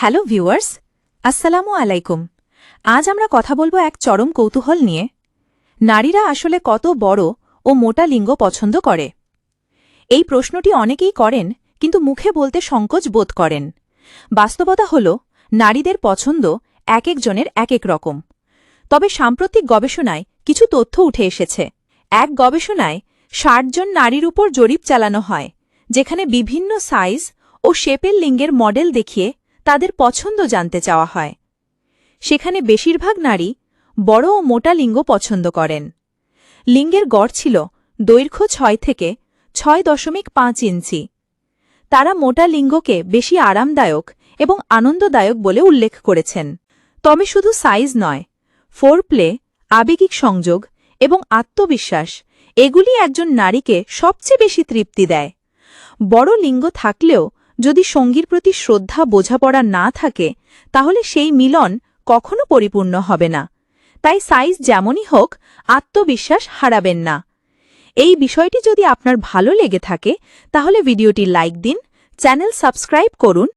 Hello viewers, আসসালামু আলাইকুম। আজ আমরা কথা বলব এক চরম কৌতূহল নিয়ে। নারীরা আসলে কত বড় ও মোটা লিঙ্গ পছন্দ করে? এই প্রশ্নটি অনেকেই করেন, কিন্তু মুখে বলতে সংকোচ বোধ করেন। বাস্তবতা হল, নারীদের পছন্দ এক একজনের এক এক রকম। তবে সাম্প্রতিক গবেষণায় কিছু তথ্য উঠে এসেছে। এক গবেষণায় ষাটজন নারীর উপর জরিপ চালানো হয়, যেখানে বিভিন্ন সাইজ ও শেপের লিঙ্গের মডেল দেখিয়ে তাদের পছন্দ জানতে চাওয়া হয়। সেখানে বেশিরভাগ নারী বড় ও মোটা লিঙ্গ পছন্দ করেন। লিঙ্গের গড় ছিল দৈর্ঘ্য ছয় থেকে ছয় দশমিক পাঁচ ইঞ্চি। তারা মোটা লিঙ্গকে বেশি আরামদায়ক এবং আনন্দদায়ক বলে উল্লেখ করেছেন। তবে শুধু সাইজ নয় ফোর প্লে আবেগিক সংযোগ এবং আত্মবিশ্বাস, এগুলি একজন নারীকে সবচেয়ে বেশি তৃপ্তি দেয়। বড় লিঙ্গ থাকলেও যদি সঙ্গীর প্রতি শ্রদ্ধা বোঝাপড়া না থাকে, তাহলে সেই মিলন কখনো পরিপূর্ণ হবে না। তাই সাইজ যেমনই হোক, আত্মবিশ্বাস হারাবেন না। এই বিষয়টি যদি আপনার ভালো লেগে থাকে, তাহলে ভিডিওটি লাইক দিন, চ্যানেল সাবস্ক্রাইব করুন